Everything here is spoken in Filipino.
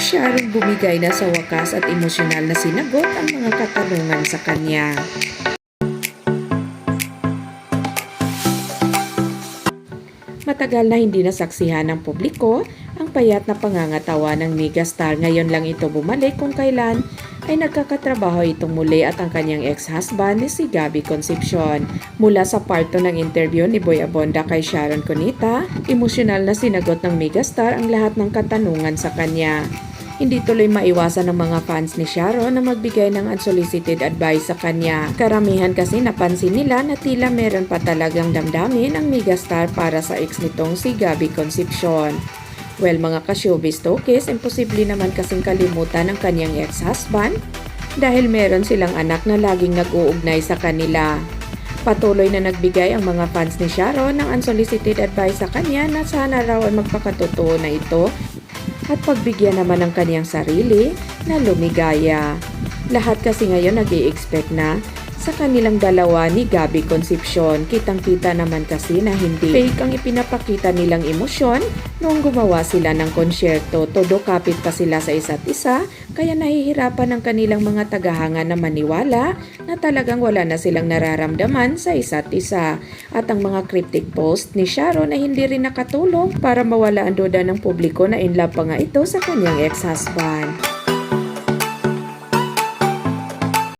Sharon bumigay na sa wakas at emosyonal na sinagot ang mga katanungan sa kanya. Matagal na hindi nasaksihan ng publiko ang payat na pangangatawa ng megastar. Ngayon lang ito bumalik kung kailan ay nagkakatrabaho itong muli at ang kanyang ex-husband ni si Gabby Concepcion. Mula sa parto ng interview ni Boy Abonda kay Sharon Cunita, emosyonal na sinagot ng megastar ang lahat ng katanungan sa kanya. Hindi tuloy maiwasan ng mga fans ni Sharon na magbigay ng unsolicited advice sa kanya. Karamihan kasi napansin nila na tila meron pa talagang damdamin ang megastar para sa ex nitong si Gabby Concepcion. Well mga ka-showbiz tokes, imposible naman kasing kalimutan ng kanyang ex-husband dahil meron silang anak na laging nag-uugnay sa kanila. Patuloy na nagbigay ang mga fans ni Sharon ng unsolicited advice sa kanya na sana raw ay magpakatotoo na ito at pagbigyan naman ng kanyang sarili na lumigaya. Lahat kasi ngayon nag expect na sa kanilang dalawa ni Gabby Concepcion. Kitang-kita naman kasi na hindi fake ang ipinapakita nilang emosyon noong gumawa sila ng konsyerto. Todo kapit pa sila sa isa't isa, kaya nahihirapan ang kanilang mga tagahanga na maniwala na talagang wala na silang nararamdaman sa isa't isa. At ang mga cryptic post ni Sharon ay hindi rin nakatulong para mawala ang duda ng publiko na in love pa nga ito sa kanyang ex-husband.